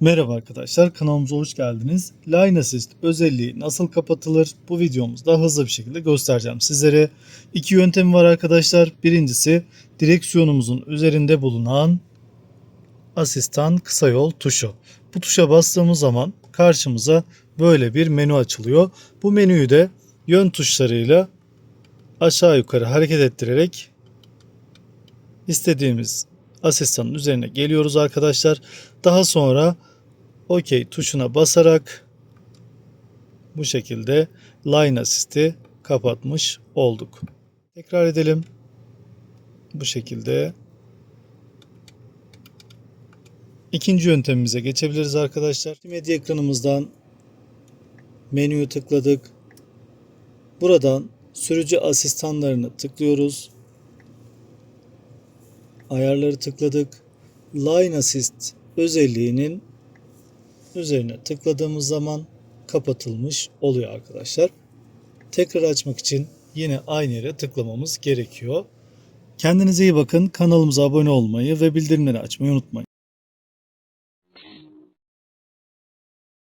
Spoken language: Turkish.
Merhaba arkadaşlar kanalımıza hoş geldiniz. Line Assist özelliği nasıl kapatılır bu videomuzda hızlı bir şekilde göstereceğim sizlere. İki yöntemi var arkadaşlar. Birincisi direksiyonumuzun üzerinde bulunan asistan kısa yol tuşu. Bu tuşa bastığımız zaman karşımıza böyle bir menü açılıyor. Bu menüyü de yön tuşlarıyla aşağı yukarı hareket ettirerek istediğimiz asistanın üzerine geliyoruz arkadaşlar. Daha sonra OK tuşuna basarak bu şekilde Line Assist'i kapatmış olduk. Tekrar edelim. Bu şekilde ikinci yöntemimize geçebiliriz arkadaşlar. Medya ekranımızdan menüyü tıkladık. Buradan sürücü asistanlarını tıklıyoruz. Ayarları tıkladık. Line Assist özelliğinin üzerine tıkladığımız zaman kapatılmış oluyor arkadaşlar. Tekrar açmak için yine aynı yere tıklamamız gerekiyor. Kendinize iyi bakın. Kanalımıza abone olmayı ve bildirimleri açmayı unutmayın.